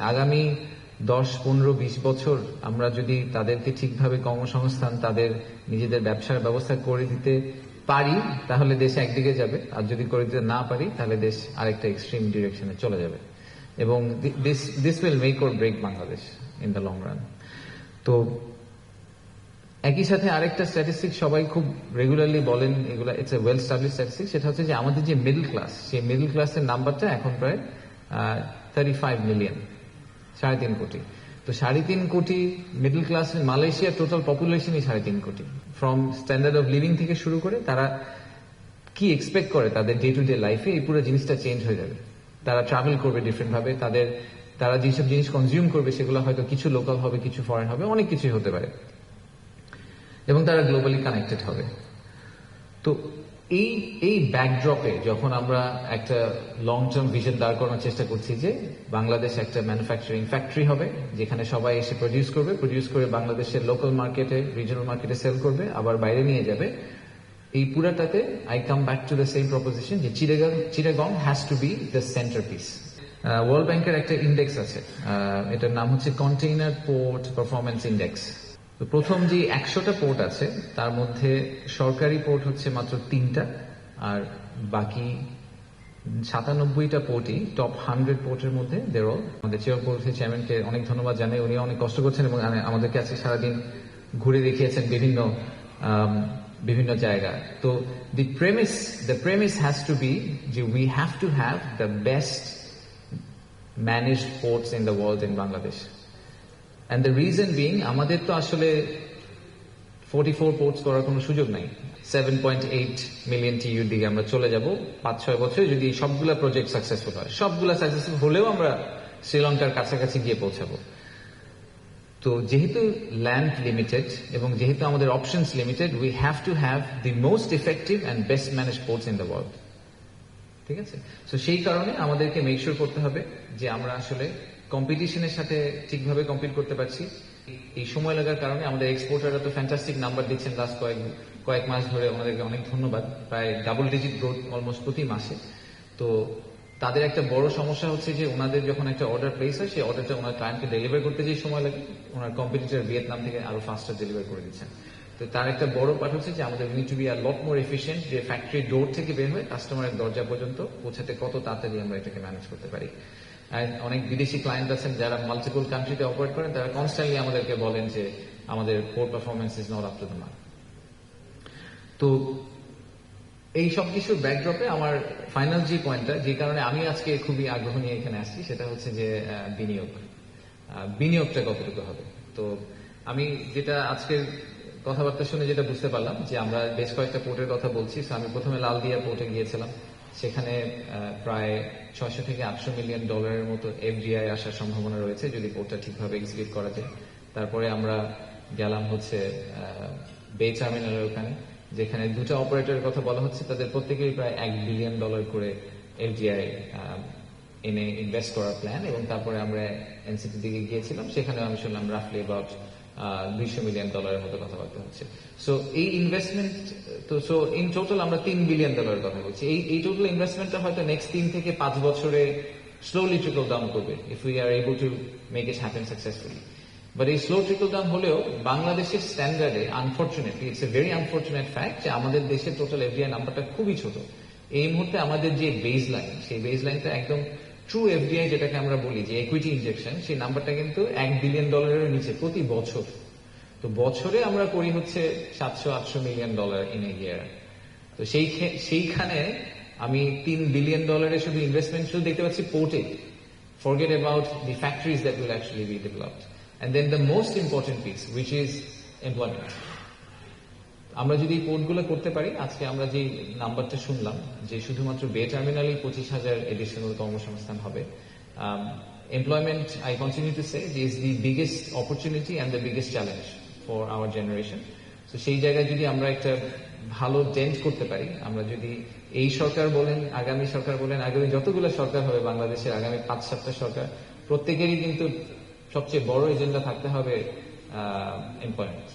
আগামী দশ, পনেরো, বিশ বছর আমরা যদি তাদেরকে ঠিকভাবে কর্মসংস্থান, তাদের নিজেদের ব্যবসার ব্যবস্থা করে দিতে পারি, তাহলে দেশ একদিকে যাবে। আর যদি করে দিতে না পারি, তাহলে দেশ আরেকটা এক্সট্রিম ডিরেকশনে চলে যাবে। এবং this will make or break Bangladesh in the long run তো একই সাথে আরেকটা স্ট্যাটিস্টিক সবাই খুব রেগুলারলি বলেন, এগুলো it's a well establish statistic সেটা হচ্ছে যে আমাদের যে মিডল ক্লাস সেই মিডল ক্লাসের নাম্বারটা এখন প্রায় থার্টি ফাইভ মিলিয়ন সাড়ে তিন কোটি। তো সাড়ে তিন কোটি মিডল ক্লাস মালয়েশিয়ার টোটাল পপুলেশনই সাড়ে তিন কোটি। ফ্রম স্ট্যান্ডার্ড অফ লিভিং থেকে শুরু করে তারা কি এক্সপেক্ট করে তাদের ডে টু ডে লাইফে এই পুরো জিনিসটা চেঞ্জ হয়ে যাবে। তারা ট্রাভেল করবে ডিফারেন্ট ভাবে, তাদের, তারা যেসব জিনিস কনজিউম করবে সেগুলো হয়তো কিছু লোকাল হবে, কিছু ফরেন হবে, অনেক কিছুই হতে পারে। এবং তারা গ্লোবালি কানেক্টেড হবে। তো এই এই ব্যাকড্রপে যখন আমরা একটা লং টার্ম ভিশন দাঁড় করানোর চেষ্টা করছি যে বাংলাদেশ একটা ম্যানুফ্যাকচারিং ফ্যাক্টরি হবে, যেখানে সবাই এসে প্রডিউস করবে প্রডিউস করে বাংলাদেশের লোকাল মার্কেটে রিজনাল মার্কেটে সেল করবে, আবার বাইরে নিয়ে যাবে। এই পুরাটাতে I come back to the same proposition যে Chittagong Chittagong has to be the centre piece world ব্যাংকের একটা ইন্ডেক্স আছে। এটার নাম হচ্ছে কন্টেইনার পোর্ট পারফরমেন্স ইন্ডেক্স তো প্রথম যে একশোটা পোর্ট আছে, তার মধ্যে সরকারি পোর্ট হচ্ছে মাত্র তিনটা, আর বাকি সাতানব্বইটা পোর্টই টপ হান্ড্রেড পোর্টের মধ্যে দেরো আমাদের চেয়ার পোর্টের চেয়ারম্যানকে অনেক ধন্যবাদ জানাই উনি অনেক কষ্ট করছেন এবং আমাদেরকে আজকে সারাদিন ঘুরে দেখিয়েছেন বিভিন্ন বিভিন্ন জায়গা তো the premise the premise has to be যে we have to have the best managed ports in the world in Bangladesh and the reason being আমাদের তো আসলে ফোর্টি ফোর পোর্টস করার কোনো সুযোগ নাই। সেভেন পয়েন্ট এইট মিলিয়ন টিউর দিকে আমরা চলে যাব পাঁচ ছয় বছরে যদি সবগুলা প্রজেক্ট সাকসেসফুল হয়। সবগুলা সাকসেসফুল হলেও আমরা শ্রীলঙ্কার কাছাকাছি গিয়ে পৌঁছাবো। তো যেহেতু ল্যান্ড লিমিটেড এবং যেহেতু আমাদের options limited we have to have the most effective and best manage ports in the world ঠিক আছে? তো সেই কারণে আমাদেরকে মেক করতে হবে যে আমরা আসলে কম্পিটিশনের সাথে ঠিকভাবে কম্পিট করতে পারছি। এই সময় লাগার কারণে আমাদের এক্সপোর্টাররা তো ফ্যান্টাস্টিক নাম্বার দিচ্ছেন লাস্ট কয়েক কয়েক মাস ধরে। ওনাদেরকে অনেক ধন্যবাদ। প্রায় ডাবল ডিজিট গ্রোথ অলমোস্ট প্রতি মাসে। তো তাদের একটা বড় সমস্যা হচ্ছে যে ওনাদের যখন একটা অর্ডার প্লেস হয়, সেই অর্ডারটা ওনার ক্লায়েন্টকে ডেলিভার করতে যে সময় লাগে। ওনার কম্পিটিটর ভিয়েতনাম থেকে আরও ফাস্টার ডেলিভার করে দিচ্ছেন। তো তার একটা বড় পার্ট হচ্ছে যে আমাদের need to be a lot more efficient যে ফ্যাক্টরি ডোর থেকে বের হয়ে কাস্টমারের দরজা পর্যন্ত পৌঁছাতে কত তাড়াতাড়ি আমরা এটাকে ম্যানেজ করতে পারি। অনেক বিদেশি ক্লায়েন্ট আছেন যারা মাল্টিপল কান্ট্রিতে অপারেট করেন, তারা কনস্ট্যান্টলি আমাদেরকে বলেন যে আমাদের port performance is not up to the তো এই সব কিছুর ব্যাকড্রপে আমার ফাইনাল যে পয়েন্টটা যে কারণে আমি আজকে খুবই আগ্রহ নিয়ে এখানে আসছি, সেটা হচ্ছে যে বিনিয়োগ। বিনিয়োগটা কতটুকু হবে? তো আমি যেটা আজকের কথাবার্তা শুনে যেটা বুঝতে পারলাম, যে আমরা বেশ কয়েকটা পোর্টের কথা বলছি আমি প্রথমে লালদিয়া পোর্টে গিয়েছিলাম। সেখানে প্রায় ছয়শো থেকে আটশো মিলিয়ন ডলারের মতো এফডিআই আসার সম্ভাবনা রয়েছে যদি পোর্টটা ঠিকভাবে এক্সিকিউট করা যায়। তারপরে আমরা গেলাম হচ্ছে বে টার্মিনালের ওখানে, যেখানে দুটো অপারেটরের কথা বলা হচ্ছে। তাদের প্রত্যেকেরই প্রায় এক বিলিয়ন ডলার করে এফডিআই এনে ইনভেস্ট করার প্ল্যান এবং তারপরে আমরা এনসিপি দিকে গিয়েছিলাম। সেখানে আমি শুনলাম রাফলি অ্যাবাউট দুইশো মিলিয়ন ডলারের মতো কথাবার্তা হচ্ছে। সো এই ইনভেস্টমেন্ট তো সো ইন টোটাল আমরা তিন বিলিয়ন ডলারের কথা বলছি। এই এই টোটাল ইনভেস্টমেন্টটা হয়তো নেক্সট তিন থেকে পাঁচ বছরে স্লোলি ট্রিকল ডাউন করবে if we are able to make it happen successfully but এই স্লো ট্রিকল ডাউন হলেও বাংলাদেশের স্ট্যান্ডার্ডে unfortunately it's a very unfortunate fact যে আমাদের দেশের টোটাল এফডিআই নাম্বারটা খুবই ছোট। এই মুহূর্তে আমাদের যে বেজ লাইন সেই বেস লাইনটা একদম ট্রু এফডিআই যেটাকে আমরা বলি যে ইকুইটি ইনজেকশন সেই নাম্বারটা কিন্তু এক বিলিয়ন ডলারের নিচে প্রতি বছর তো বছরে আমরা করি হচ্ছে সাতশো আটশো million dollar in a year তো সেই সেইখানে আমি তিন বিলিয়ন ডলারের শুধু ইনভেস্টমেন্ট শুধু দেখতে পাচ্ছি পোর্টে forget about the factories that will actually be developed. And then the most important piece, which is employment. আমরা যদি এই পোর্টগুলো করতে পারি, আজকে আমরা যে নাম্বারটা শুনলাম, যে শুধুমাত্র বে টার্মিনালেই পঁচিশ হাজার এডিশনাল কর্মসংস্থান হবে employment I continue to say is the biggest opportunity and the biggest challenge for our generation তো সেই জায়গায় যদি আমরা একটা ভালো টেন্ট করতে পারি, আমরা যদি এই সরকার বলেন, আগামী সরকার বলেন, আগামী যতগুলো সরকার হবে বাংলাদেশের, আগামী পাঁচ সাতটা সরকার, প্রত্যেকেরই কিন্তু সবচেয়ে বড় এজেন্ডা থাকতে হবে এমপ্লয়মেন্ট